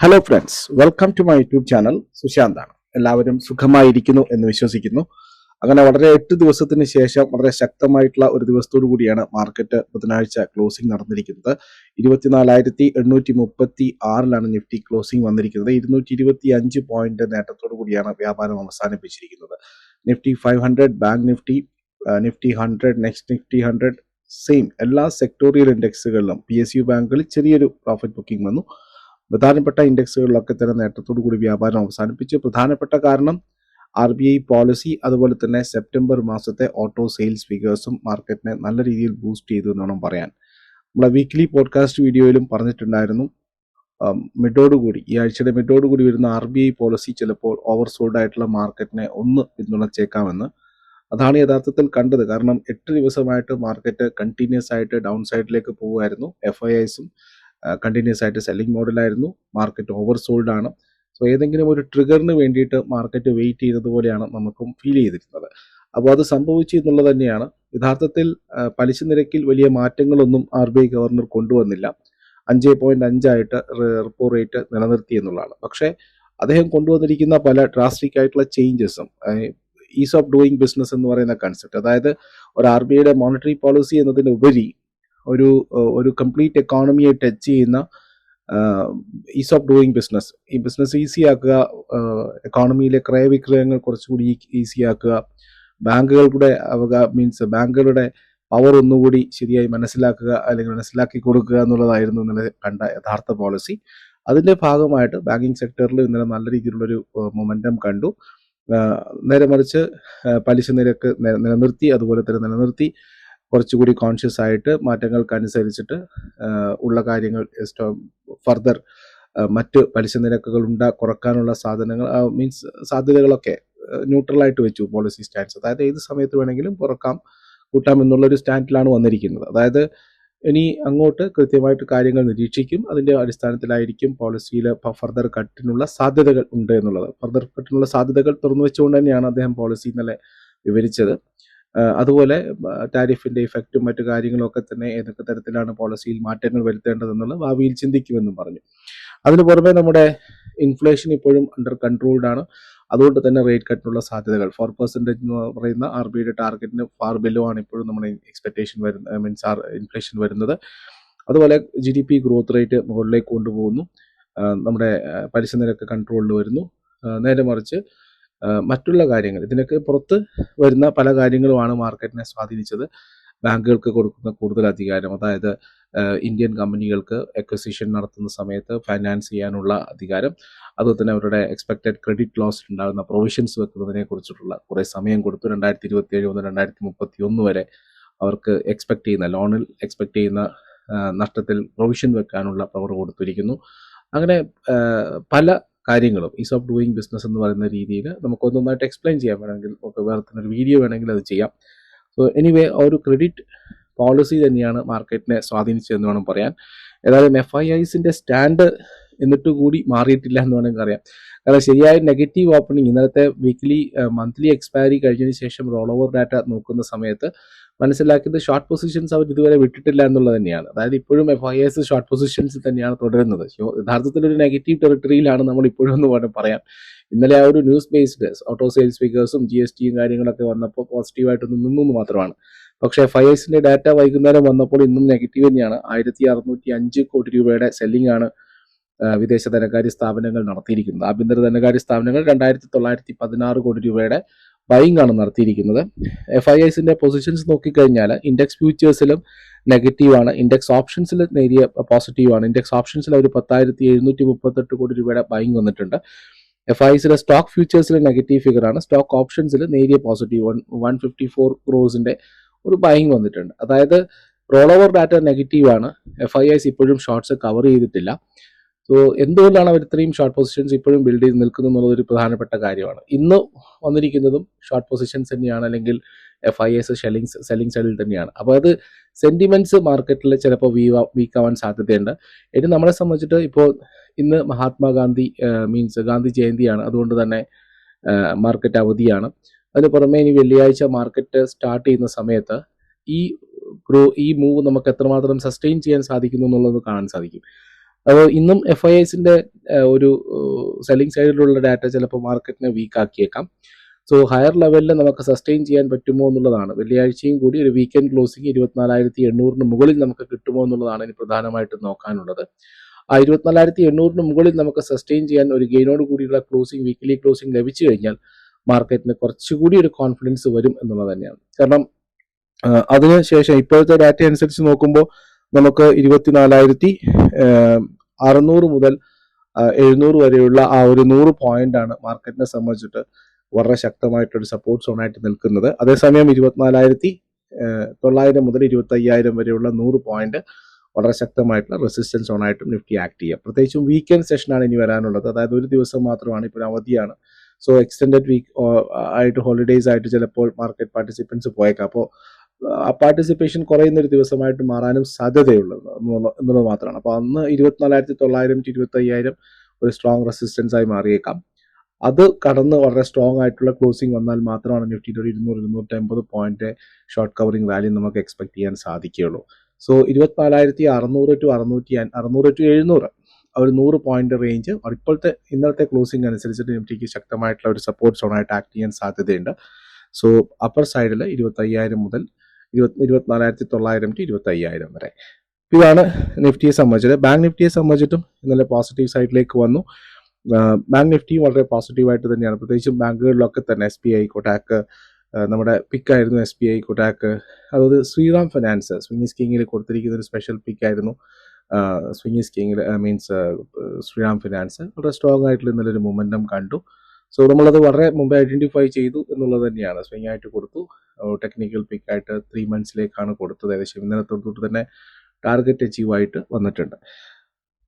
Hello friends welcome to my YouTube channel സുശാന്താണ് എല്ലാവരും സുഖമായിരിക്കുന്നു എന്ന് വിശ്വസിക്കുന്നു. അങ്ങനെ വളരെ എട്ട് ദിവസത്തിന് ശേഷം വളരെ ശക്തമായിട്ടുള്ള ഒരു ദിവസത്തോടു കൂടിയാണ് മാർക്കറ്റ് ബുധനാഴ്ച ക്ലോസിംഗ് നടന്നിരിക്കുന്നത്. ഇരുപത്തിനാലായിരത്തി എണ്ണൂറ്റി മുപ്പത്തി ആറിലാണ് നിഫ്റ്റി ക്ലോസിംഗ് വന്നിരിക്കുന്നത്. ഇരുന്നൂറ്റി ഇരുപത്തി അഞ്ച് പോയിന്റ് നേട്ടത്തോടു കൂടിയാണ് വ്യാപാരം അവസാനിപ്പിച്ചിരിക്കുന്നത്. Nifty five hundred bank Nifty Nifty hundred next Nifty hundred same എല്ലാ സെക്ടോറിയൽ ഇൻഡെക്സുകളിലും പി എസ് യു ബാങ്കുകളിൽ ചെറിയൊരു പ്രോഫിറ്റ് ബുക്കിംഗ് വന്നു. പ്രധാനപ്പെട്ട ഇൻഡെക്സുകളിലൊക്കെ തന്നെ നേട്ടത്തോടു കൂടി വ്യാപാരം അവസാനിപ്പിച്ചു. പ്രധാനപ്പെട്ട കാരണം ആർ ബി ഐ പോളിസി അതുപോലെ തന്നെ സെപ്റ്റംബർ മാസത്തെ ഓട്ടോ സെയിൽസ് ഫിഗേഴ്സും മാർക്കറ്റിനെ നല്ല രീതിയിൽ ബൂസ്റ്റ് ചെയ്തു എന്ന് വേണം പറയാൻ. നമ്മളെ വീക്ക്ലി പോഡ്കാസ്റ്റ് വീഡിയോയിലും പറഞ്ഞിട്ടുണ്ടായിരുന്നു. മിഡോടുകൂടി ഈ ആഴ്ചയുടെ മിഡോടുകൂടി വരുന്ന ആർ ബി ഐ പോളിസി ചിലപ്പോൾ ഓവർ സോൾഡ് ആയിട്ടുള്ള മാർക്കറ്റിനെ ഒന്ന് പിന്തുണച്ചേക്കാമെന്ന് അതാണ് യഥാർത്ഥത്തിൽ കണ്ടത്. കാരണം എട്ട് ദിവസമായിട്ട് മാർക്കറ്റ് കണ്ടിന്യൂസ് ആയിട്ട് ഡൗൺ സൈഡിലേക്ക് പോകുമായിരുന്നു എഫ് ഐ ഐസും കണ്ടിന്യൂസ് ആയിട്ട് സെല്ലിംഗ് മോഡലായിരുന്നു മാർക്കറ്റ് ഓവർ സോൾഡ് ആണ്. സോ ഏതെങ്കിലും ഒരു ട്രിഗറിന് വേണ്ടിയിട്ട് മാർക്കറ്റ് വെയിറ്റ് ചെയ്തതുപോലെയാണ് നമുക്കും ഫീൽ ചെയ്തിരുന്നത്. അപ്പോൾ അത് സംഭവിച്ചു എന്നുള്ളത് തന്നെയാണ്. യഥാർത്ഥത്തിൽ പലിശ നിരക്കിൽ വലിയ മാറ്റങ്ങളൊന്നും ആർ ബി ഐ ഗവർണർ കൊണ്ടുവന്നില്ല. അഞ്ച് പോയിന്റ് അഞ്ചായിട്ട് റിപ്പോ റേറ്റ് നിലനിർത്തി എന്നുള്ളതാണ്. പക്ഷേ അദ്ദേഹം കൊണ്ടുവന്നിരിക്കുന്ന പല ഡ്രാസ്റ്റിക് ആയിട്ടുള്ള ചേഞ്ചസും ഈസ് ഓഫ് ഡൂയിങ് ബിസിനസ് എന്ന് പറയുന്ന കൺസെപ്റ്റ് അതായത് ഒരു ആർ ബി ഐയുടെ മോണിറ്ററി പോളിസി എന്നതിനുപരി ഒരു ഒരു കംപ്ലീറ്റ് എക്കോണമിയെ ടച്ച് ചെയ്യുന്ന ഈസ് ഓഫ് ഡൂയിങ് ബിസിനസ് ഈ ബിസിനസ് ഈസി ആക്കുക എക്കോണമിയിലെ ക്രയവിക്രയങ്ങൾ കുറച്ചുകൂടി ഈസി ആക്കുക. ബാങ്കുകളുടെ അവകാ മീൻസ് ബാങ്കുകളുടെ പവർ ഒന്നുകൂടി ശരിയായി മനസ്സിലാക്കുക അല്ലെങ്കിൽ മനസ്സിലാക്കി കൊടുക്കുക എന്നുള്ളതായിരുന്നു ഇന്നലെ കണ്ട യഥാർത്ഥ പോളിസി അതിന്റെ ഭാഗമായിട്ട് ബാങ്കിങ് സെക്ടറിൽ ഇന്നലെ നല്ല രീതിയിലുള്ളൊരു മൊമെന്റം കണ്ടു. നേരെ മറിച്ച് പലിശ നിരക്ക് നിലനിർത്തി അതുപോലെ തന്നെ നിലനിർത്തി. കുറച്ചുകൂടി കോൺഷ്യസ് ആയിട്ട് മാറ്റങ്ങൾക്കനുസരിച്ചിട്ട് ഉള്ള കാര്യങ്ങൾ ഫർദർ മറ്റ് പലിശ നിരക്കുകൾ ഉണ്ടാ കുറക്കാനുള്ള സാധനങ്ങൾ മീൻസ് സാധ്യതകളൊക്കെ ന്യൂട്രൽ ആയിട്ട് വെച്ചു പോളിസി സ്റ്റാൻഡ്സ് അതായത് ഏത് സമയത്ത് വേണമെങ്കിലും കുറക്കാം കൂട്ടാം എന്നുള്ളൊരു സ്റ്റാൻഡിലാണ് വന്നിരിക്കുന്നത്. അതായത് ഇനി അങ്ങോട്ട് കൃത്യമായിട്ട് കാര്യങ്ങൾ നിരീക്ഷിക്കും അതിന്റെ അടിസ്ഥാനത്തിലായിരിക്കും പോളിസിയിൽ ഫർദർ കട്ടിനുള്ള സാധ്യതകൾ ഉണ്ട് എന്നുള്ളത്. ഫർദർ കട്ടിനുള്ള സാധ്യതകൾ തുറന്നു വെച്ചുകൊണ്ട് തന്നെയാണ് അദ്ദേഹം പോളിസി ഇന്നലെ വിവരിച്ചത്. അതുപോലെ ടാരിഫിന്റെ ഇഫക്റ്റും മറ്റു കാര്യങ്ങളൊക്കെ തന്നെ ഏതൊക്കെ തരത്തിലാണ് പോളിസിയിൽ മാറ്റങ്ങൾ വരുത്തേണ്ടതെന്നുള്ള ഭാവിയിൽ ചിന്തിക്കുമെന്നും പറഞ്ഞു. അതിനു പുറമെ നമ്മുടെ ഇൻഫ്ലേഷൻ ഇപ്പോഴും അണ്ടർ കൺട്രോൾഡ് ആണ്. അതുകൊണ്ട് തന്നെ റേറ്റ് കട്ടിനുള്ള സാധ്യതകൾ. ഫോർ പെർസെന്റേജ് എന്ന് പറയുന്ന ആർ ബിയുടെ ടാർഗറ്റിന് ഫാർ ബിലോ ആണ് ഇപ്പോഴും നമ്മുടെ എക്സ്പെക്ടേഷൻ വരുന്ന മീൻസ് ആർ ഇൻഫ്ലേഷൻ വരുന്നത്. അതുപോലെ G D P growth rate മുകളിലേക്ക് കൊണ്ടുപോകുന്നു. നമ്മുടെ പലിശ നിരക്ക് കൺട്രോളിൽ വരുന്നു. നേരെ മറിച്ച് മറ്റുള്ള കാര്യങ്ങൾ. ഇതിനൊക്കെ പുറത്ത് വരുന്ന പല കാര്യങ്ങളുമാണ് മാർക്കറ്റിനെ സ്വാധീനിച്ചത്. ബാങ്കുകൾക്ക് കൊടുക്കുന്ന കൂടുതൽ അധികാരം അതായത് ഇന്ത്യൻ കമ്പനികൾക്ക് എക്വസിഷൻ നടത്തുന്ന സമയത്ത് ഫൈനാൻസ് ചെയ്യാനുള്ള അധികാരം അതുപോലെ തന്നെ അവരുടെ എക്സ്പെക്റ്റഡ് ക്രെഡിറ്റ് ലോസ് ഉണ്ടാകുന്ന പ്രൊവിഷൻസ് വെക്കുന്നതിനെ കുറിച്ചിട്ടുള്ള കുറേ സമയം കൊടുത്തു. രണ്ടായിരത്തി ഇരുപത്തി ഏഴ് മുതൽ രണ്ടായിരത്തി മുപ്പത്തി ഒന്ന് വരെ അവർക്ക് എക്സ്പെക്ട് ചെയ്യുന്ന ലോണിൽ എക്സ്പെക്ട് ചെയ്യുന്ന നഷ്ടത്തിൽ പ്രൊവിഷൻ വെക്കാനുള്ള പവർ കൊടുത്തിരിക്കുന്നു. അങ്ങനെ പല കാര്യങ്ങളും. ഈസ് ഓഫ് ഡൂയിങ് ബിസിനസ് എന്ന് പറയുന്ന രീതിയിൽ നമുക്ക് ഒന്നൊന്നായിട്ട് എക്സ്പ്ലെയിൻ ചെയ്യാൻ വേണമെങ്കിൽ ഒക്കെ വേറെ തന്നെ ഒരു വീഡിയോ വേണമെങ്കിൽ അത് ചെയ്യാം. സോ എനിവേ ആ ഒരു ക്രെഡിറ്റ് പോളിസി തന്നെയാണ് മാർക്കറ്റിനെ സ്വാധീനിച്ചതെന്ന് വേണം പറയാൻ. ഏതായാലും എഫ് ഐ ഐസിന്റെ സ്റ്റാൻഡ് എന്നിട്ട് കൂടി മാറിയിട്ടില്ല എന്ന് വേണമെങ്കിൽ അറിയാം. കാരണം ശരിയായ നെഗറ്റീവ് ഓപ്പണിംഗ് ഇന്നലത്തെ വീക്ക്ലി മന്ത്ലി എക്സ്പയറി കഴിഞ്ഞതിന് ശേഷം റോൾ ഓവർ ഡാറ്റ നോക്കുന്ന സമയത്ത് മനസ്സിലാക്കിയത് ഷോർട്ട് പൊസിഷൻസ് അവർ ഇതുവരെ വിട്ടിട്ടില്ല എന്നുള്ളത് തന്നെയാണ്. അതായത് ഇപ്പോഴും F I S short positions തന്നെയാണ് തുടരുന്നത്. യഥാർത്ഥത്തിൽ ഒരു നെഗറ്റീവ് ടെറിട്ടറിയിലാണ് നമ്മൾ ഇപ്പോഴും എന്ന് വേണം പറയാം ഇന്നലെ ആ ഒരു ന്യൂസ് ബേസ്ഡ് ഓട്ടോ സെയിൽസ് ഫിഗേഴ്സും ജി എസ് ടിയും കാര്യങ്ങളൊക്കെ വന്നപ്പോൾ പോസിറ്റീവായിട്ടൊന്ന് നിന്നു എന്ന് മാത്രമാണ്. പക്ഷേ എഫ് ഐ എസിന്റെ ഡാറ്റ വൈകുന്നേരം വന്നപ്പോൾ ഇന്നും നെഗറ്റീവ് തന്നെയാണ്. ആയിരത്തി അറുന്നൂറ്റി അഞ്ച് കോടി രൂപയുടെ സെല്ലിംഗ് ആണ് വിദേശ ധനകാര്യ സ്ഥാപനങ്ങൾ നടത്തിയിരിക്കുന്നത്. ആഭ്യന്തര ധനകാര്യ സ്ഥാപനങ്ങൾ രണ്ടായിരത്തി തൊള്ളായിരത്തി പതിനാറ് കോടി രൂപയുടെ ബൈങ് ആണ് നടത്തിയിരിക്കുന്നത്. എഫ് ഐ എസിന്റെ പൊസിഷൻസ് നോക്കിക്കഴിഞ്ഞാൽ ഇൻഡെക്സ് ഫ്യൂച്ചേഴ്സിലും നെഗറ്റീവാണ് ഇൻഡെക്സ് ഓപ്ഷൻസിൽ നേരിയ പോസിറ്റീവ് ആണ്. ഇൻഡെക്സ് ഓപ്ഷൻസിൽ ഒരു പത്തായിരത്തി എഴുന്നൂറ്റി മുപ്പത്തെട്ട് കോടി രൂപയുടെ ബൈങ് വന്നിട്ടുണ്ട്. എഫ് ഐസിലെ സ്റ്റോക്ക് ഫ്യൂച്ചേഴ്സിൽ നെഗറ്റീവ് ഫിഗർ ആണ്. സ്റ്റോക്ക് ഓപ്ഷൻസിൽ നേരിയ positive one one fifty four ഒരു ബൈങ് വന്നിട്ടുണ്ട്. അതായത് റോൾ ഓവർ ഡാറ്റ നെഗറ്റീവാണ് എഫ് ഐ ഐസ് ഇപ്പോഴും ഷോർട്സ് കവർ ചെയ്തിട്ടില്ല. സോ എന്തുകൊണ്ടാണ് അവർ ഇത്രയും ഷോർട്ട് പൊസിഷൻസ് ഇപ്പോഴും ബിൽഡ് ചെയ്ത് നിൽക്കുന്നത് എന്നുള്ളത് ഒരു പ്രധാനപ്പെട്ട കാര്യമാണ്. ഇന്ന് വന്നിരിക്കുന്നതും ഷോർട്ട് പൊസിഷൻസ് തന്നെയാണ് അല്ലെങ്കിൽ F I S sellings selling സൈഡിൽ തന്നെയാണ്. അപ്പോൾ അത് സെന്റിമെന്റ്സ് മാർക്കറ്റിൽ ചിലപ്പോൾ വീക്ക് വീക്കാവാൻ സാധ്യതയുണ്ട്. ഇനി നമ്മളെ സംബന്ധിച്ചിട്ട് ഇപ്പോൾ ഇന്ന് മഹാത്മാഗാന്ധി മീൻസ് ഗാന്ധി ജയന്തിയാണ്. അതുകൊണ്ട് തന്നെ മാർക്കറ്റ് അവധിയാണ്. അതിന് പുറമെ ഇനി വെള്ളിയാഴ്ച മാർക്കറ്റ് സ്റ്റാർട്ട് ചെയ്യുന്ന സമയത്ത് ഈ ഗ്രോ ഈ മൂവ് നമുക്ക് എത്രമാത്രം സസ്റ്റെയിൻ ചെയ്യാൻ സാധിക്കുന്നു എന്നുള്ളത് കാണാൻ സാധിക്കും. അപ്പോൾ ഇന്നും എഫ് ഐ എസിന്റെ ഒരു സെല്ലിംഗ് സൈഡിലുള്ള ഡാറ്റ ചിലപ്പോൾ മാർക്കറ്റിനെ വീക്ക് ആക്കിയേക്കാം. സോ ഹയർ ലെവലിൽ നമുക്ക് സസ്റ്റെയിൻ ചെയ്യാൻ പറ്റുമോ എന്നുള്ളതാണ്. വെള്ളിയാഴ്ചയും കൂടി ഒരു വീക്കെൻഡ് ക്ലോസിംഗ് ഇരുപത്തിനാലായിരത്തി എണ്ണൂറിന് മുകളിൽ നമുക്ക് കിട്ടുമോ എന്നുള്ളതാണ് ഇനി പ്രധാനമായിട്ടും നോക്കാനുള്ളത്. ആ ഇരുപത്തിനാലായിരത്തി എണ്ണൂറിന് മുകളിൽ നമുക്ക് സസ്റ്റെയിൻ ചെയ്യാൻ ഒരു ഗെയിനോട് കൂടിയുള്ള ക്ലോസിംഗ് വീക്കിലി ക്ലോസിംഗ് ലഭിച്ചു കഴിഞ്ഞാൽ മാർക്കറ്റിന് കുറച്ചുകൂടി ഒരു കോൺഫിഡൻസ് വരും എന്നുള്ളത് തന്നെയാണ്. കാരണം അതിനുശേഷം ഇപ്പോഴത്തെ ഡാറ്റ അനുസരിച്ച് നോക്കുമ്പോൾ നമുക്ക് ഇരുപത്തിനാലായിരത്തി അറുന്നൂറ് മുതൽ എഴുന്നൂറ് വരെയുള്ള ആ ഒരു നൂറ് പോയിന്റ് ആണ് മാർക്കറ്റിനെ സംബന്ധിച്ചിട്ട് വളരെ ശക്തമായിട്ടൊരു സപ്പോർട്ട് സോണായിട്ട് നിൽക്കുന്നത്. അതേസമയം ഇരുപത്തിനാലായിരത്തി തൊള്ളായിരം മുതൽ ഇരുപത്തി അയ്യായിരം വരെയുള്ള നൂറ് പോയിന്റ് വളരെ ശക്തമായിട്ടുള്ള റെസിസ്റ്റൻസ് സോണായിട്ടും നിഫ്റ്റി ആക്ട് ചെയ്യുക. പ്രത്യേകിച്ചും വീക്കെൻഡ് സെഷനാണ് ഇനി വരാനുള്ളത്. അതായത് ഒരു ദിവസം മാത്രമാണ് ഇപ്പോൾ അവധിയാണ്. സോ എക്സ്റ്റെൻഡഡ് വീക്ക് ആയിട്ട് ഹോളിഡേയ്സ് ആയിട്ട് ചിലപ്പോൾ മാർക്കറ്റ് പാർട്ടിസിപ്പൻസ് പോയേക്കാം. അപ്പോൾ പാർട്ടിസിപ്പേഷൻ കുറയുന്ന ഒരു ദിവസമായിട്ട് മാറാനും സാധ്യതയുള്ളത് എന്നുള്ളത് മാത്രമാണ്. അപ്പോൾ അന്ന് ഇരുപത്തിനാലായിരത്തി തൊള്ളായിരം ടു ഇരുപത്തി അയ്യായിരം ഒരു സ്ട്രോങ് റെസിസ്റ്റൻസ് ആയി മാറിയേക്കാം. അത് കടന്ന് വളരെ സ്ട്രോങ് ആയിട്ടുള്ള ക്ലോസിംഗ് വന്നാൽ മാത്രമാണ് നിഫ്റ്റിയുടെ ഒരു ഇരുന്നൂറ് ഇരുന്നൂറ്റി അമ്പത് പോയിന്റ് ഷോർട്ട് കവറിംഗ് വാല്യൂ നമുക്ക് എക്സ്പെക്ട് ചെയ്യാൻ സാധിക്കുകയുള്ളൂ. സോ ഇരുപത്തിനാലായിരത്തി അറുന്നൂറ് ടു അറുന്നൂറ്റി അറുന്നൂറ് ടു എഴുന്നൂറ് ഒരു നൂറ് പോയിന്റ് റേഞ്ച് ഇപ്പോഴത്തെ ഇന്നത്തെ ക്ലോസിംഗ് അനുസരിച്ചിട്ട് നിഫ്റ്റിക്ക് ശക്തമായിട്ടുള്ള ഒരു സപ്പോർട്ട് സോണായിട്ട് ആക്ട് ചെയ്യാൻ സാധ്യതയുണ്ട്. സോ അപ്പർ സൈഡിൽ ഇരുപത്തയ്യായിരം മുതൽ ഇരുപത്തി ഇരുപത്തിനാലായിരത്തി തൊള്ളായിരം ടു ഇരുപത്തി അയ്യായിരം വരെ. ഇതാണ് നിഫ്റ്റിയെ സംബന്ധിച്ചത്. ബാങ്ക് നിഫ്റ്റിയെ സംബന്ധിച്ചിട്ടും ഇന്നലെ പോസിറ്റീവ് സൈഡിലേക്ക് വന്നു. ബാങ്ക് നിഫ്റ്റി വളരെ പോസിറ്റീവായിട്ട് തന്നെയാണ്. പ്രത്യേകിച്ചും ബാങ്കുകളിലൊക്കെ തന്നെ എസ് ബി ഐ കൊട്ടാക്ക് നമ്മുടെ പിക്കായിരുന്നു എസ് ബി ഐ കൊട്ടാക്ക് അതായത് ശ്രീറാം ഫിനാൻസ് സ്വിംഗി സ്കീങ്ങിൽ കൊടുത്തിരിക്കുന്ന ഒരു സ്പെഷ്യൽ പിക്കായിരുന്നു സ്വിംഗി സ്കീങ്ങിൽ മീൻസ് ശ്രീറാം ഫിനാൻസ്. വളരെ സ്ട്രോങ് ആയിട്ടുള്ള ഇന്നലെ ഒരു മൊമെന്റം കണ്ടു. സോ നമ്മളത് വളരെ മുമ്പ് ഐഡന്റിഫൈ ചെയ്തു എന്നുള്ളത് തന്നെയാണ്. സ്വിംഗ് ആയിട്ട് കൊടുത്തു. ടെക്നിക്കൽ പിക്കായിട്ട് ത്രീ മന്ത്സിലേക്കാണ് കൊടുത്തത്. ഏകദേശം ഇന്നലെ തൊട്ട് തന്നെ ടാർഗറ്റ് അച്ചീവ് ആയിട്ട് വന്നിട്ടുണ്ട്.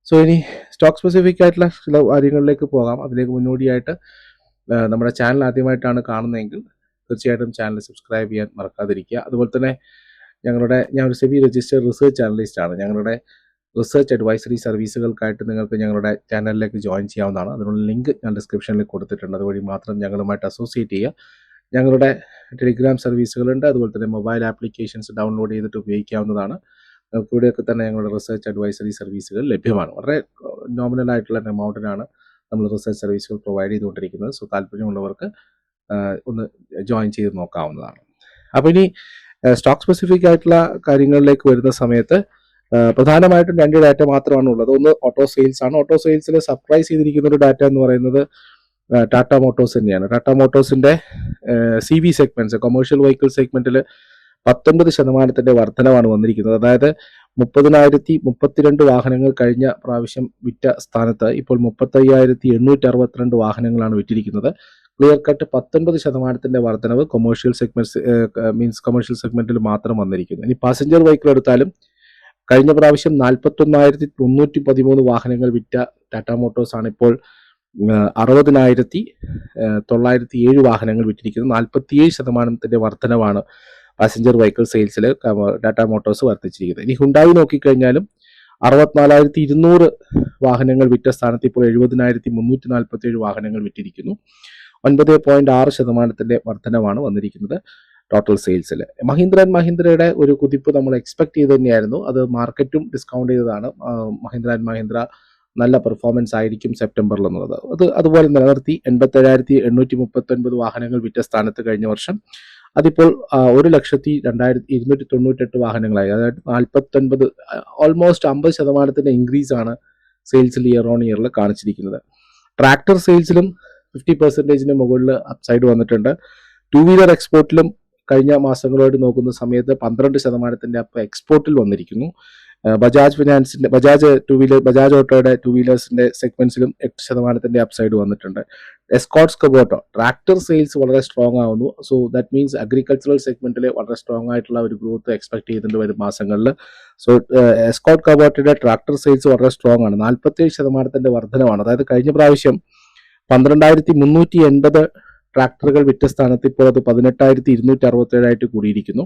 സോ ഇനി സ്റ്റോക്ക് സ്പെസിഫിക് ആയിട്ടുള്ള ചില കാര്യങ്ങളിലേക്ക് പോകാം. അതിലേക്ക് മുന്നോടിയായിട്ട് നമ്മുടെ ചാനൽ ആദ്യമായിട്ടാണ് കാണുന്നതെങ്കിൽ തീർച്ചയായിട്ടും ചാനൽ സബ്സ്ക്രൈബ് ചെയ്യാൻ മറക്കാതിരിക്കുക. അതുപോലെ തന്നെ ഞങ്ങളുടെ ഞാൻ ഒരു സെബി രജിസ്റ്റർ റിസർച്ച് അനലിസ്റ്റ് ആണ്. ഞങ്ങളുടെ റിസർച്ച് അഡ്വൈസറി സർവീസുകൾക്കായിട്ട് നിങ്ങൾക്ക് ഞങ്ങളുടെ ചാനലിലേക്ക് ജോയിൻ ചെയ്യാവുന്നതാണ്. അതിനുള്ള ലിങ്ക് ഞാൻ ഡിസ്ക്രിപ്ഷനിൽ കൊടുത്തിട്ടുണ്ട്. അതുവഴി മാത്രം ഞങ്ങളുമായിട്ട് അസോസിയേറ്റ് ചെയ്യുക. ഞങ്ങളുടെ ടെലിഗ്രാം സർവീസുകളുണ്ട്. അതുപോലെ തന്നെ മൊബൈൽ ആപ്ലിക്കേഷൻസ് ഡൗൺലോഡ് ചെയ്തിട്ട് ഉപയോഗിക്കാവുന്നതാണ്. നിങ്ങൾക്ക് ഇവിടെയൊക്കെ തന്നെ ഞങ്ങളുടെ റിസർച്ച് അഡ്വൈസറി സർവീസുകൾ ലഭ്യമാണ്. വളരെ നോമിനൽ ആയിട്ടുള്ള എമൗണ്ടിനാണ് നമ്മൾ റിസർച്ച് സർവീസുകൾ പ്രൊവൈഡ് ചെയ്തുകൊണ്ടിരിക്കുന്നത്. സോ താല്പര്യമുള്ളവർക്ക് ഒന്ന് ജോയിൻ ചെയ്ത് നോക്കാവുന്നതാണ്. അപ്പോൾ ഇനി സ്റ്റോക്ക് സ്പെസിഫിക് ആയിട്ടുള്ള കാര്യങ്ങളിലേക്ക് വരുന്ന സമയത്ത് പ്രധാനമായിട്ടും രണ്ട് ഡാറ്റ മാത്രമാണ് ഉള്ളത്. ഒന്ന് ഓട്ടോ സെയിൽസ് ആണ്. ഓട്ടോ സെയിൽസിൽ സർപ്രൈസ് ചെയ്തിരിക്കുന്ന ഒരു ഡാറ്റ എന്ന് പറയുന്നത് ടാറ്റ മോട്ടോഴ്സ് തന്നെയാണ്. Tata മോട്ടോഴ്സിന്റെ C V segments commercial vehicle സെഗ്മെന്റിൽ പത്തൊൻപത് ശതമാനത്തിന്റെ വർധനമാണ് വന്നിരിക്കുന്നത്. അതായത് മുപ്പതിനായിരത്തി മുപ്പത്തിരണ്ട് വാഹനങ്ങൾ കഴിഞ്ഞ പ്രാവശ്യം വിറ്റ സ്ഥാനത്ത് ഇപ്പോൾ മുപ്പത്തയ്യായിരത്തി എണ്ണൂറ്റി അറുപത്തിരണ്ട് വാഹനങ്ങളാണ് വിറ്റിരിക്കുന്നത്. ക്ലിയർ കട്ട് പത്തൊൻപത് ശതമാനത്തിന്റെ വർധനവ് കൊമേഴ്ഷ്യൽ സെഗ്മെന്റ്സ് മീൻസ് കൊമേഴ്ഷ്യൽ സെഗ്മെന്റിൽ മാത്രം വന്നിരിക്കുന്നു. ഇനി പാസഞ്ചർ വെഹിക്കിൾ എടുത്താലും കഴിഞ്ഞ പ്രാവശ്യം നാൽപ്പത്തൊന്നായിരത്തി മുന്നൂറ്റി പതിമൂന്ന് വാഹനങ്ങൾ വിറ്റ ടാറ്റ മോട്ടോഴ്സ് ആണ് ഇപ്പോൾ അറുപതിനായിരത്തി തൊള്ളായിരത്തി ഏഴ് വാഹനങ്ങൾ വിറ്റിരിക്കുന്നത്. നാൽപ്പത്തിയേഴ് ശതമാനത്തിന്റെ വർധനവാണ് പാസഞ്ചർ വെഹിക്കിൾ സെയിൽസിൽ ടാറ്റ മോട്ടോഴ്സ് വർദ്ധിച്ചിരിക്കുന്നത്. ഇനി ഹുണ്ടായി നോക്കിക്കഴിഞ്ഞാലും അറുപത്തിനാലായിരത്തി ഇരുന്നൂറ് വാഹനങ്ങൾ വിറ്റ സ്ഥാനത്ത് ഇപ്പോൾ എഴുപതിനായിരത്തി മുന്നൂറ്റി നാൽപ്പത്തി ഏഴ് വാഹനങ്ങൾ വിറ്റിരിക്കുന്നു. ഒൻപത് പോയിന്റ് ആറ് ശതമാനത്തിന്റെ വർധനവാണ് വന്നിരിക്കുന്നത്. ടോട്ടൽ സെയിൽസിൽ മഹീന്ദ്ര ആൻഡ് മഹീന്ദ്രയുടെ ഒരു കുതിപ്പ് നമ്മൾ എക്സ്പെക്ട് ചെയ്ത് തന്നെയായിരുന്നു. അത് മാർക്കറ്റും ഡിസ്കൗണ്ട് ചെയ്തതാണ്. മഹീന്ദ്ര ആൻഡ് മഹീന്ദ്ര നല്ല പെർഫോമൻസ് ആയിരിക്കും സെപ്റ്റംബറിൽ എന്നുള്ളത്. അത് അതുപോലെ നിലനിർത്തി എൺപത്തേഴായിരത്തി എണ്ണൂറ്റി മുപ്പത്തി ഒൻപത് വാഹനങ്ങൾ വിറ്റ സ്ഥാനത്ത് കഴിഞ്ഞ വർഷം. അതിപ്പോൾ ഒരു ലക്ഷത്തി രണ്ടായിരത്തി ഇരുന്നൂറ്റി തൊണ്ണൂറ്റെട്ട് വാഹനങ്ങളായി. അതായത് നാൽപ്പത്തൊൻപത് ഓൾമോസ്റ്റ് അമ്പത് ശതമാനത്തിന്റെ ഇൻക്രീസ് ആണ് സെയിൽസിൽ ഇയർ ഓൺ ഇയറിൽ കാണിച്ചിരിക്കുന്നത്. ട്രാക്ടർ സെയിൽസിലും ഫിഫ്റ്റി പെർസെന്റേജിന് മുകളിൽ അപ്സൈഡ് വന്നിട്ടുണ്ട്. ടു വീലർ എക്സ്പോർട്ടിലും കഴിഞ്ഞ മാസങ്ങളോട് നോക്കുന്ന സമയത്ത് പന്ത്രണ്ട് ശതമാനത്തിന്റെ അപ്പ് എക്സ്പോർട്ടിൽ വന്നിരിക്കുന്നു. ബജാജ് ഫിനാൻസിന്റെ ബജാജ് ടു വീലർ ബജാജ് ഓട്ടോയുടെ ടു വീലേഴ്സിന്റെ സെഗ്മെന്റ്സിലും എട്ട് ശതമാനത്തിന്റെ അപ്സൈഡ് വന്നിട്ടുണ്ട്. എസ്കോട്ട്സ് കബോട്ടോ ട്രാക്ടർ സെയിൽസ് വളരെ സ്ട്രോങ് ആവുന്നു. സോ ദാറ്റ് മീൻസ് അഗ്രികൾച്ചറൽ സെഗ്മെന്റിൽ വളരെ സ്ട്രോങ് ആയിട്ടുള്ള ഒരു ഗ്രോത്ത് എക്സ്പെക്ട് ചെയ്യുന്നുണ്ട് വരും മാസങ്ങളിൽ. സോ എസ്കോട്ട് കബോട്ടയുടെ ട്രാക്ടർ സെയിൽസ് വളരെ സ്ട്രോങ് ആണ്. നാൽപ്പത്തിയേഴ് ശതമാനത്തിന്റെ വർധനമാണ് അതായത് കഴിഞ്ഞ പ്രാവശ്യം പന്ത്രണ്ടായിരത്തി മുന്നൂറ്റി എൺപത് ട്രാക്ടറുകൾ വിറ്റ സ്ഥാനത്ത് ഇപ്പോൾ അത് പതിനെട്ടായിരത്തി ഇരുന്നൂറ്റി അറുപത്തി ഏഴായിട്ട് കൂടിയിരിക്കുന്നു.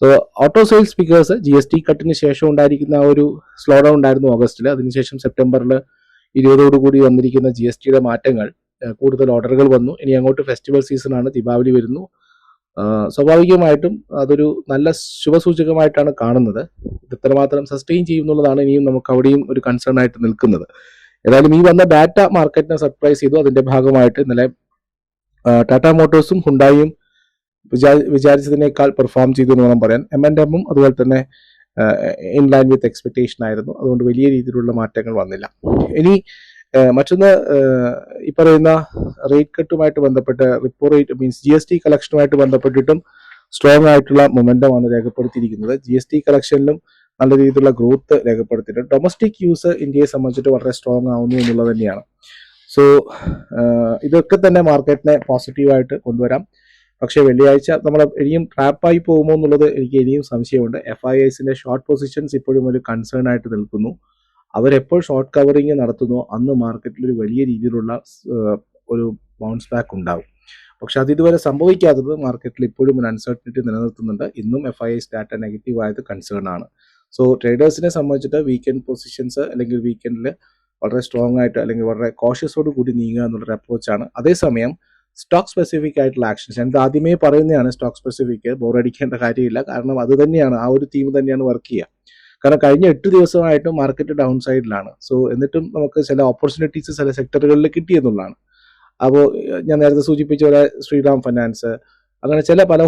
So auto sales figures G S T കട്ടിന് ശേഷം ഉണ്ടായിരിക്കുന്ന ഒരു സ്ലോ ഡൗൺ ഉണ്ടായിരുന്നു ഓഗസ്റ്റിൽ അതിനുശേഷം സെപ്റ്റംബറിൽ ഇരുപതോടുകൂടി വന്നിരിക്കുന്ന ജി എസ് ടിയുടെ മാറ്റങ്ങൾ കൂടുതൽ ഓർഡറുകൾ വന്നു. ഇനി അങ്ങോട്ട് ഫെസ്റ്റിവൽ സീസൺ ആണ് ദീപാവലി വരുന്നു. സ്വാഭാവികമായിട്ടും അതൊരു നല്ല ശുഭസൂചകമായിട്ടാണ് കാണുന്നത്. ഇത് എത്രമാത്രം സസ്റ്റെയിൻ ചെയ്യുന്നുള്ളതാണ് ഇനിയും നമുക്ക് അവിടെയും ഒരു കൺസേൺ ആയിട്ട് നിൽക്കുന്നത്. ഏതായാലും ഈ വന്ന ഡാറ്റ മാർക്കറ്റിനെ സർപ്രൈസ് ചെയ്തു. അതിന്റെ ഭാഗമായിട്ട് ഇന്നലെ ടാറ്റ മോട്ടോഴ്സും ഹുണ്ടായും വിചാ- വിചാരിച്ചതിനേക്കാൾ പെർഫോം ചെയ്തു എന്ന് വേണം പറയാൻ. എം എൻ എമ്മും അതുപോലെ തന്നെ ഇൻ ലൈൻ വിത്ത് എക്സ്പെക്ടേഷൻ ആയിരുന്നു. അതുകൊണ്ട് വലിയ രീതിയിലുള്ള മാറ്റങ്ങൾ വന്നില്ല. ഇനി മറ്റൊന്ന് ഈ പറയുന്ന റേറ്റ് കട്ടുമായിട്ട് ബന്ധപ്പെട്ട് repo rate means G S T കളക്ഷനുമായിട്ട് ബന്ധപ്പെട്ടിട്ടും സ്ട്രോങ് ആയിട്ടുള്ള മൊമെന്റം ആണ് രേഖപ്പെടുത്തിയിരിക്കുന്നത്. ജി എസ് ടി കളക്ഷനിലും നല്ല രീതിയിലുള്ള ഗ്രോത്ത് രേഖപ്പെടുത്തിയിട്ടുണ്ട്. ഡൊമസ്റ്റിക് യൂസ് ഇന്ത്യയെ സംബന്ധിച്ചിട്ട് വളരെ സ്ട്രോങ് ആവുന്നു എന്നുള്ളത് തന്നെയാണ്. സോ ഇതൊക്കെ തന്നെ മാർക്കറ്റിനെ പോസിറ്റീവായിട്ട് കൊണ്ടുവരാം. പക്ഷേ വെള്ളിയാഴ്ച നമ്മൾ ഇനിയും ട്രാപ്പായി പോകുമോ എന്നുള്ളത് എനിക്ക് ഇനിയും സംശയമുണ്ട്. എഫ് ഐ എസിന്റെ ഷോർട്ട് പൊസിഷൻസ് ഇപ്പോഴും ഒരു കൺസേൺ ആയിട്ട് നിൽക്കുന്നു. അവരെപ്പോൾ ഷോർട്ട് കവറിങ് നടത്തുന്നു അന്ന് മാർക്കറ്റിൽ ഒരു വലിയ രീതിയിലുള്ള ഒരു ബൗൺസ് ബാക്ക് ഉണ്ടാവും. പക്ഷെ അത് ഇതുവരെ സംഭവിക്കാത്തത് മാർക്കറ്റിൽ ഇപ്പോഴും ഒരു അൺസർട്ടനിറ്റി നിലനിർത്തുന്നുണ്ട്. ഇന്നും F I S data negative ആയത് കൺസേൺ ആണ്. സോ ട്രേഡേഴ്സിനെ സംബന്ധിച്ചിട്ട് വീക്കെൻഡ് പൊസിഷൻസ് അല്ലെങ്കിൽ വീക്കെൻഡിൽ വളരെ സ്ട്രോങ് ആയിട്ട് അല്ലെങ്കിൽ വളരെ കോഷ്യസോട് കൂടി നീങ്ങുക എന്നുള്ളൊരു അപ്രോച്ചാണ് അതേസമയം സ്റ്റോക്ക് സ്പെസിഫിക് ആയിട്ടുള്ള ആക്ഷൻസ് ഞാൻ ഇത് ആദ്യമേ പറയുന്നതാണ് സ്റ്റോക്ക് സ്പെസിഫിക് ബോറടിക്കേണ്ട കാര്യമില്ല. കാരണം അത് തന്നെയാണ് ആ ഒരു തീം തന്നെയാണ് വർക്ക് ചെയ്യുക. കാരണം കഴിഞ്ഞ എട്ട് ദിവസമായിട്ട് മാർക്കറ്റ് ഡൗൺ സൈഡിലാണ് സോ എന്നിട്ടും നമുക്ക് ചില ഓപ്പർച്യൂണിറ്റീസ് ചില സെക്ടറുകളിൽ കിട്ടിയെന്നുള്ളതാണ്. അപ്പോൾ ഞാൻ നേരത്തെ സൂചിപ്പിച്ച പോലെ ശ്രീറാം ഫൈനാൻസ് അങ്ങനെ ചില പല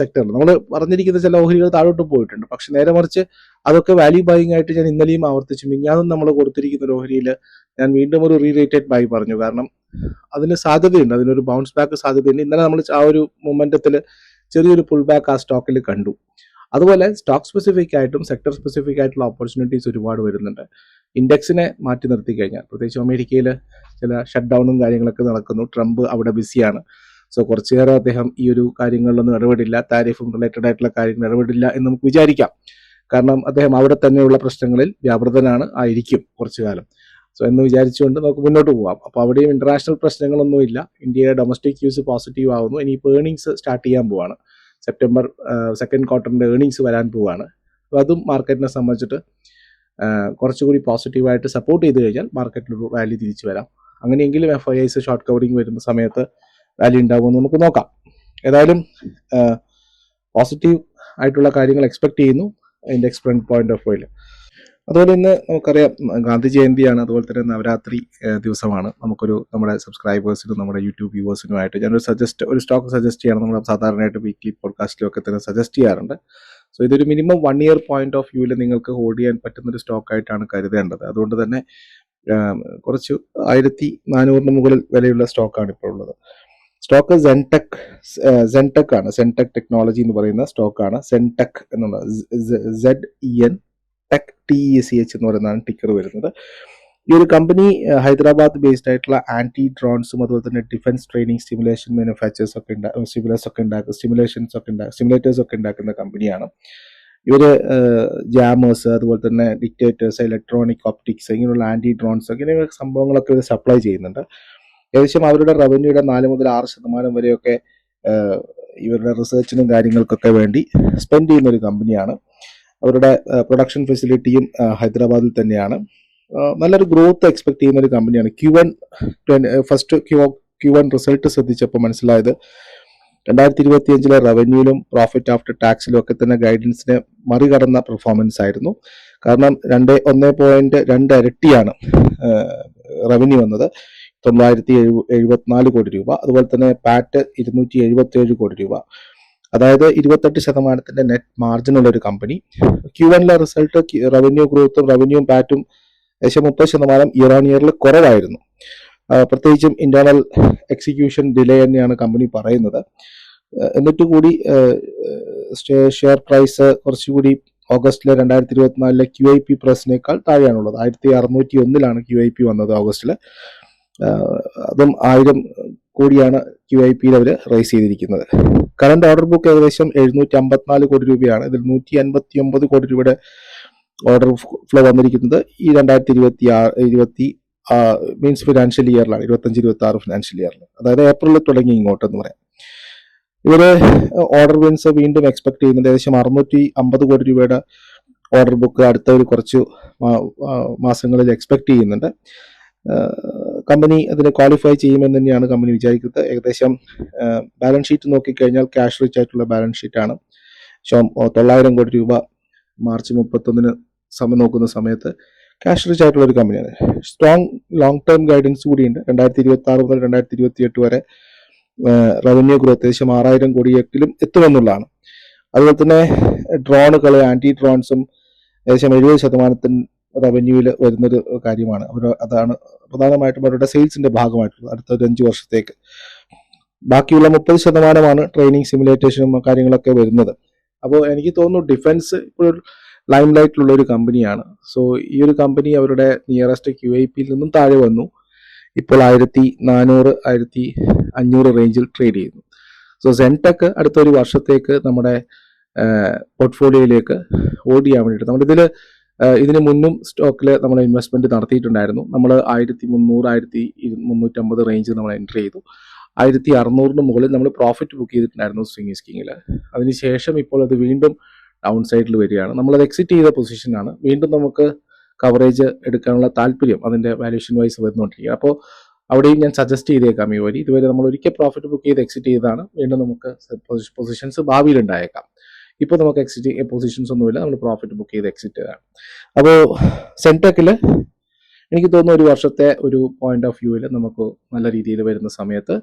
സെക്ടറിൽ നമ്മൾ പറഞ്ഞിരിക്കുന്ന ചില ഓഹരികൾ താഴോട്ട് പോയിട്ടുണ്ട്. പക്ഷെ നേരെ മറിച്ച് അതൊക്കെ വാല്യൂ ബൈങ് ആയിട്ട് ഞാൻ ഇന്നലെയും ആവർത്തിച്ചു. മിഞ്ഞാന്നും നമ്മൾ കൊടുത്തിരിക്കുന്ന ഒരു ഓഹരിയിൽ ഞാൻ വീണ്ടും ഒരു റീ റേറ്റഡ് ബൈ പറഞ്ഞു. കാരണം അതിന് സാധ്യതയുണ്ട്. അതിനൊരു ബൗൺസ് ബാക്ക് സാധ്യതയുണ്ട്. ഇന്നലെ നമ്മൾ ആ ഒരു മൊമെന്റത്തിൽ ചെറിയൊരു പുൾ ബാക്ക് ആ സ്റ്റോക്കിൽ കണ്ടു. അതുപോലെ സ്റ്റോക്ക് സ്പെസിഫിക് ആയിട്ടും സെക്ടർ സ്പെസിഫിക് ആയിട്ടുള്ള ഓപ്പർച്യൂണിറ്റീസ് ഒരുപാട് വരുന്നുണ്ട്. ഇൻഡെക്സിനെ മാറ്റി നിർത്തി കഴിഞ്ഞാൽ പ്രത്യേകിച്ച് അമേരിക്കയിൽ ചില ഷട്ട് ഡൗണും കാര്യങ്ങളൊക്കെ നടക്കുന്നു. ട്രംപ് അവിടെ ബിസിയാണ് സോ കുറച്ചു നേരം അദ്ദേഹം ഈ ഒരു കാര്യങ്ങളിലൊന്നും ഇടപെടില്ല. താരിഫും റിലേറ്റഡ് ആയിട്ടുള്ള കാര്യങ്ങൾ ഇടപെടില്ല എന്ന് നമുക്ക് വിചാരിക്കാം. കാരണം അദ്ദേഹം അവിടെ തന്നെയുള്ള പ്രശ്നങ്ങളിൽ വ്യാപൃതനാണ് ആയിരിക്കും കുറച്ചു കാലം സോ എന്ന് വിചാരിച്ചുകൊണ്ട് നമുക്ക് മുന്നോട്ട് പോകാം അപ്പോൾ അവിടെയും ഇന്റർനാഷണൽ പ്രശ്നങ്ങളൊന്നുമില്ല. ഇന്ത്യയുടെ ഡൊമസ്റ്റിക് യൂസ് പോസിറ്റീവ് ആവുന്നു. ഇനിയിപ്പോൾ ഏണിങ്സ് സ്റ്റാർട്ട് ചെയ്യാൻ പോവാണ്. സെപ്റ്റംബർ സെക്കൻഡ് ക്വാർട്ടറിന്റെ ഏണിങ്സ് വരാൻ പോവാണ്. അപ്പോൾ അതും മാർക്കറ്റിനെ സംബന്ധിച്ചിട്ട് കുറച്ചുകൂടി പോസിറ്റീവായിട്ട് സപ്പോർട്ട് ചെയ്ത് കഴിഞ്ഞാൽ മാർക്കറ്റിൽ ഒരു റാലി തിരിച്ചു വരാം. അങ്ങനെയെങ്കിലും F I Is short covering വരുന്ന സമയത്ത് റാലി ഉണ്ടാകുമെന്ന് നമുക്ക് നോക്കാം. ഏതായാലും പോസിറ്റീവ് ആയിട്ടുള്ള കാര്യങ്ങൾ എക്സ്പെക്ട് ചെയ്യുന്നു അതിന്റെ ഫ്രണ്ട് പോയിന്റ് ഓഫ് വ്യൂയിൽ അതുപോലെ ഇന്ന് നമുക്കറിയാം ഗാന്ധി ജയന്തിയാണ് അതുപോലെ തന്നെ നവരാത്രി ദിവസമാണ്. നമുക്കൊരു നമ്മുടെ സബ്സ്ക്രൈബേഴ്സിനും നമ്മുടെ യൂട്യൂബ് വ്യൂവേഴ്സിനുമായിട്ട് ഞാനൊരു സജസ്റ്റ് ഒരു സ്റ്റോക്ക് സജസ്റ്റ് ചെയ്യണം. നമ്മൾ സാധാരണയായിട്ട് വീക്ക്ലി പോഡ്കാസ്റ്റിലൊക്കെ തന്നെ സജസ്റ്റ് ചെയ്യാറുണ്ട്. സോ ഇതൊരു minimum one year point of വ്യൂവിൽ നിങ്ങൾക്ക് ഹോൾഡ് ചെയ്യാൻ പറ്റുന്ന ഒരു സ്റ്റോക്ക് ആയിട്ടാണ് കരുതേണ്ടത്. അതുകൊണ്ട് തന്നെ കുറച്ച് ആയിരത്തി നാനൂറിന് മുകളിൽ വിലയുള്ള സ്റ്റോക്കാണ് ഇപ്പോൾ ഉള്ളത്. സ്റ്റോക്ക് സെൻടെക് സെൻടെക് ആണ്. സെൻടെക് ടെക്നോളജി എന്ന് പറയുന്ന സ്റ്റോക്കാണ് സെൻടെക് എന്നുള്ള Z E N tech T E C H എന്ന് പറയുന്നതാണ് ടിക്കർ വരുന്നത്. ഈ ഒരു കമ്പനി ഹൈദരാബാദ് ബേസ്ഡ് ആയിട്ടുള്ള ആന്റി ഡ്രോൺസും അതുപോലെ തന്നെ ഡിഫൻസ് ട്രെയിനിങ് സ്റ്റിമുലേഷൻ മാനുഫാക്ചേഴ്സ് ഒക്കെ ഉണ്ടാക്കും സ്റ്റിമുലേഴ്സ് ഒക്കെ ഉണ്ടാക്കും സ്റ്റിമുലേഷൻസ് ഒക്കെ ഉണ്ടാക്കും സിമുലേറ്റേഴ്സ് ഒക്കെ ഉണ്ടാക്കുന്ന കമ്പനിയാണ് ഇവർ ജാമേഴ്സ് അതുപോലെ തന്നെ ഡിക്റ്റേറ്റേഴ്സ് ഇലക്ട്രോണിക് ഓപ്റ്റിക്സ് ഇങ്ങനെയുള്ള ആന്റി ഡ്രോൺസ് ഇങ്ങനെയുള്ള സംഭവങ്ങളൊക്കെ ഇവർ സപ്ലൈ ചെയ്യുന്നുണ്ട്. ഏകദേശം അവരുടെ റവന്യൂയുടെ നാല് മുതൽ ആറ് ശതമാനം വരെയൊക്കെ ഇവരുടെ റിസർച്ചിനും കാര്യങ്ങൾക്കൊക്കെ വേണ്ടി സ്പെൻഡ് ചെയ്യുന്ന ഒരു കമ്പനിയാണ് അവരുടെ പ്രൊഡക്ഷൻ ഫെസിലിറ്റിയും ഹൈദരാബാദിൽ തന്നെയാണ്. നല്ലൊരു ഗ്രോത്ത് എക്സ്പെക്ട് ചെയ്യുന്ന ഒരു കമ്പനിയാണ് Q one first Q Q one result ശ്രദ്ധിച്ചപ്പോൾ മനസ്സിലായത് രണ്ടായിരത്തി ഇരുപത്തി അഞ്ചിലെ റവന്യൂലും പ്രോഫിറ്റ് ആഫ്റ്റർ ടാക്സിലും ഒക്കെ തന്നെ ഗൈഡൻസിനെ മറികടന്ന പെർഫോമൻസ് ആയിരുന്നു. കാരണം രണ്ട് ഒന്ന് പോയിന്റ് രണ്ട് ഇരട്ടിയാണ് റവന്യൂ വന്നത്. തൊള്ളായിരത്തി എഴുപ എഴുപത്തിനാല് കോടി രൂപ. അതുപോലെ തന്നെ പാറ്റ് ഇരുന്നൂറ്റി എഴുപത്തി ഏഴ് കോടി രൂപ. അതായത് ഇരുപത്തെട്ട് ശതമാനത്തിന്റെ നെറ്റ് മാർജിൻ ഉള്ള ഒരു കമ്പനി ക്യു വണിലെ റിസൾട്ട് റവന്യൂ ഗ്രോത്തും റവന്യൂവും പാറ്റും ഏകദേശം മുപ്പത് ശതമാനം ഇയർ ഓൺ ഇയറിൽ കുറവായിരുന്നു. പ്രത്യേകിച്ചും ഇന്റേണൽ എക്സിക്യൂഷൻ ഡിലേ തന്നെയാണ് കമ്പനി പറയുന്നത്. എന്നിട്ട് കൂടി ഷെയർ പ്രൈസ് കുറച്ചുകൂടി ഓഗസ്റ്റിലെ രണ്ടായിരത്തി ഇരുപത്തിനാലിലെ ക്യു ഐ പി പ്രസിനേക്കാൾ താഴെയാണുള്ളത്. ആയിരത്തി അറുന്നൂറ്റി ഒന്നിലാണ് ക്യു ഐ പി വന്നത് ഓഗസ്റ്റിൽ അതും ആയിരം കോടിയാണ് ക്യു ഐ പിയിൽ അവർ റേസ് ചെയ്തിരിക്കുന്നത്. കറണ്ട് ഓർഡർ ബുക്ക് ഏകദേശം എഴുന്നൂറ്റി അമ്പത്തിനാല് കോടി രൂപയാണ്. ഇതിൽ നൂറ്റി അൻപത്തി ഒമ്പത് കോടി രൂപയുടെ ഓർഡർ ഫ്ലോ വന്നിരിക്കുന്നത്. ഈ രണ്ടായിരത്തി ഇരുപത്തി ആറ് ഇരുപത്തി മീൻസ് ഫിനാൻഷ്യൽ ഇയറിലാണ് ഇരുപത്തഞ്ച് ഇരുപത്തി ആറ് ഫിനാൻഷ്യൽ ഇയറിൽ അതായത് ഏപ്രിലിൽ തുടങ്ങി ഇങ്ങോട്ട് എന്ന് പറയാം. ഇവർ ഓർഡർ വിൻസ് വീണ്ടും എക്സ്പെക്ട് ചെയ്യുന്നത് ഏകദേശം അറുന്നൂറ്റി അമ്പത് കോടി രൂപയുടെ ഓർഡർ ബുക്ക് അടുത്ത ഒരു കുറച്ച് മാസങ്ങളിൽ എക്സ്പെക്ട് ചെയ്യുന്നുണ്ട്. കമ്പനി അതിന് ക്വാളിഫൈ ചെയ്യുമെന്ന് തന്നെയാണ് കമ്പനി വിചാരിക്കുന്നത്. ഏകദേശം ബാലൻസ് ഷീറ്റ് നോക്കിക്കഴിഞ്ഞാൽ ക്യാഷ് റിച്ച് ആയിട്ടുള്ള ബാലൻസ് ഷീറ്റാണ് തൊള്ളായിരം കോടി രൂപ മാർച്ച് മുപ്പത്തൊന്നിന് സമയം നോക്കുന്ന സമയത്ത് ക്യാഷ് റിച്ച് ആയിട്ടുള്ള ഒരു കമ്പനിയാണ്. സ്ട്രോങ് ലോങ് ടേം ഗൈഡൻസ് കൂടിയുണ്ട്. രണ്ടായിരത്തി ഇരുപത്തി ആറ് മുതൽ രണ്ടായിരത്തി ഇരുപത്തി എട്ട് വരെ റവന്യൂ ഗ്രോത്ത് ഏകദേശം ആറായിരം കോടിയെങ്കിലും എത്തുമെന്നുള്ളതാണ്. അതുപോലെ തന്നെ ഡ്രോണുകൾ ആന്റി ഡ്രോൺസും ഏകദേശം എഴുപത് ശതമാനത്തിന് റവന്യൂവിൽ വരുന്നൊരു കാര്യമാണ്. അവർ അതാണ് പ്രധാനമായിട്ടും അവരുടെ സെയിൽസിന്റെ ഭാഗമായിട്ടുള്ളത് അടുത്ത ഒരു അഞ്ച് വർഷത്തേക്ക്. ബാക്കിയുള്ള മുപ്പത് ശതമാനമാണ് ട്രെയിനിങ് സിമുലേറ്റേഷനും കാര്യങ്ങളൊക്കെ വരുന്നത്. അപ്പോൾ എനിക്ക് തോന്നുന്നു ഡിഫൻസ് ഇപ്പോഴൊരു ലൈം ലൈറ്റിലുള്ള ഒരു കമ്പനിയാണ് സോ ഈ ഒരു കമ്പനി അവരുടെ നിയറസ്റ്റ് ക്യു ഐ പിയിൽ നിന്നും താഴെ വന്നു. ഇപ്പോൾ ആയിരത്തി നാനൂറ് ആയിരത്തി അഞ്ഞൂറ് റേഞ്ചിൽ ട്രേഡ് ചെയ്യുന്നു. സോ സെൻടെക് അടുത്ത ഒരു വർഷത്തേക്ക് നമ്മുടെ പോർട്ട്ഫോളിയോയിലേക്ക് ചെയ്യാൻ വേണ്ടിയിട്ട്. നമ്മളിതിൽ ഇതിന് മുന്നും സ്റ്റോക്കിൽ നമ്മൾ ഇൻവെസ്റ്റ്മെന്റ് നടത്തിയിട്ടുണ്ടായിരുന്നു. നമ്മൾ ആയിരത്തി മുന്നൂറ് ആയിരത്തി മുന്നൂറ്റമ്പത് റേഞ്ച് നമ്മൾ എന്റർ ചെയ്തു. ആയിരത്തി അറുന്നൂറിന് മുകളിൽ നമ്മൾ പ്രോഫിറ്റ് ബുക്ക് ചെയ്തിട്ടുണ്ടായിരുന്നു സ്വിംഗ് സ്കിങ്ങിൽ അതിനുശേഷം ഇപ്പോൾ അത് വീണ്ടും ഡൗൺ സൈഡിൽ വരികയാണ്. നമ്മളത് എക്സിറ്റ് ചെയ്ത പൊസിഷനാണ് വീണ്ടും നമുക്ക് കവറേജ് എടുക്കാനുള്ള താല്പര്യം അതിന്റെ വാല്യൂഷൻ വൈസ് വരുന്നുകൊണ്ടിരിക്കുക അപ്പോൾ അവിടെയും ഞാൻ സജസ്റ്റ് ചെയ്തേക്കാം ഈ വഴി ഇതുവരെ നമ്മൾ ഒരിക്കൽ പ്രോഫിറ്റ് ബുക്ക് ചെയ്ത് എക്സിറ്റ് ചെയ്തതാണ്. വീണ്ടും നമുക്ക് പൊസിഷൻസ് ഭാവിയിൽ ഉണ്ടായേക്കാം ഇപ്പോൾ നമുക്ക് എക്സിറ്റ് പൊസിഷൻസ് ഒന്നുമില്ല. നമ്മൾ പ്രോഫിറ്റ് ബുക്ക് ചെയ്ത് എക്സിറ്റ് ചെയ്തതാണ് അപ്പോൾ സെൻടെക്കിൽ എനിക്ക് തോന്നുന്നു ഒരു വർഷത്തെ ഒരു പോയിന്റ് ഓഫ് വ്യൂവിൽ നമുക്ക് നല്ല രീതിയിൽ വരുന്ന സമയത്ത്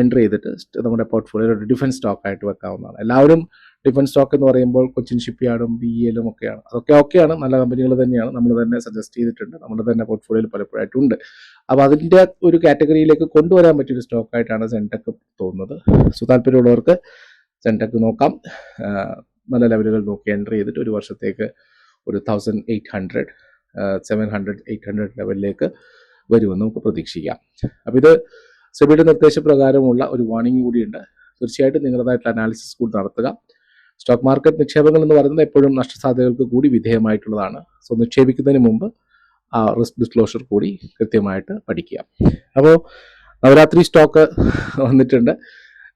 എന്റർ ചെയ്തിട്ട് നമ്മുടെ പോർട്ട്ഫോളിയോ ഒരു ഡിഫൻസ് സ്റ്റോക്ക് ആയിട്ട് വെക്കാവുന്നതാണ്. എല്ലാവരും ഡിഫൻസ് സ്റ്റോക്ക് എന്ന് പറയുമ്പോൾ കൊച്ചിൻ ഷിപ്പ് യാർഡും ബി എല്ലും ഒക്കെയാണ്. അതൊക്കെ ഓക്കെയാണ് നല്ല കമ്പനികൾ തന്നെയാണ്. നമ്മൾ തന്നെ സജസ്റ്റ് ചെയ്തിട്ടുണ്ട്. നമ്മുടെ തന്നെ പോർട്ട്ഫോളിയോയിൽ പലപ്പോഴായിട്ടുണ്ട് അപ്പോൾ അതിന്റെ ഒരു കാറ്റഗറിയിലേക്ക് കൊണ്ടുവരാൻ പറ്റിയൊരു സ്റ്റോക്കായിട്ടാണ് സെൻടെക് തോന്നുന്നത്. സോ താല്പര്യമുള്ളവർക്ക് സെൻടെക് നോക്കാം നല്ല ലെവലുകൾ നോക്കി എന്റർ ചെയ്തിട്ട് ഒരു വർഷത്തേക്ക് ഒരു thousand eight hundred seven hundred eight hundred ലെവലിലേക്ക് വരുമെന്ന് നമുക്ക് പ്രതീക്ഷിക്കാം. അപ്പോൾ ഇത് സെബിയുടെ നിർദ്ദേശപ്രകാരമുള്ള ഒരു വാണിംഗ് കൂടിയുണ്ട് തീർച്ചയായിട്ടും നിങ്ങളുടേതായിട്ടുള്ള അനാലിസിസ് കൂടി നടത്തുക. സ്റ്റോക്ക് മാർക്കറ്റ് നിക്ഷേപങ്ങൾ എന്ന് പറയുന്നത് എപ്പോഴും നഷ്ടസാധ്യതകൾക്ക് കൂടി വിധേയമായിട്ടുള്ളതാണ്. സോ നിക്ഷേപിക്കുന്നതിന് മുമ്പ് ആ റിസ്ക് ഡിസ്ക്ലോഷർ കൂടി കൃത്യമായിട്ട് പഠിക്കുക. അപ്പോൾ നവരാത്രി സ്റ്റോക്ക് വന്നിട്ടുണ്ട്.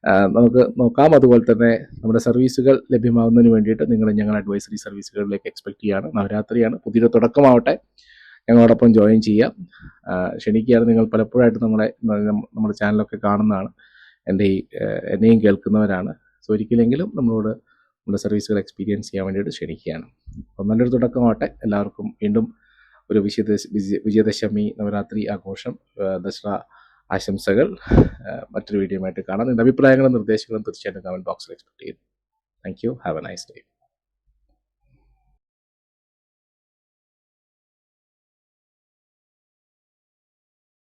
നമുക്ക് നോക്കാം. അതുപോലെ തന്നെ നമ്മുടെ സർവീസുകൾ ലഭ്യമാകുന്നതിന് വേണ്ടിയിട്ട് നിങ്ങൾ ഞങ്ങൾ അഡ്വൈസറി സർവീസുകളിലേക്ക് എക്സ്പെക്ട് ചെയ്യാണ്. നവരാത്രിയാണ്. പുതിയൊരു തുടക്കമാവട്ടെ. ഞങ്ങളോടൊപ്പം ജോയിൻ ചെയ്യാം. ക്ഷണിക്കുകയാണ് നിങ്ങൾ പലപ്പോഴായിട്ട് നമ്മുടെ നമ്മുടെ ചാനലൊക്കെ കാണുന്നതാണ്. എന്റെ ഈ എന്നെയും കേൾക്കുന്നവരാണ്. സോ ഒരിക്കലെങ്കിലും നമ്മളോട് നമ്മുടെ സർവീസുകൾ എക്സ്പീരിയൻസ് ചെയ്യാൻ വേണ്ടിയിട്ട് ക്ഷണിക്കുകയാണ്. അപ്പം നല്ലൊരു തുടക്കമാവട്ടെ. എല്ലാവർക്കും വീണ്ടും ഒരു വിജയദശ വിജയ- വിജയദശമി നവരാത്രി ആഘോഷം ദസറ ആശംസകൾ. മറ്റൊരു വീഡിയോ ആയിട്ട് കാണാം. നിങ്ങളുടെ അഭിപ്രായങ്ങളും നിർദ്ദേശങ്ങളും തീർച്ചയായിട്ടും കമന്റ് ബോക്സിൽ എക്സ്പെക്ട് ചെയ്യുന്നു. Thank you have a nice day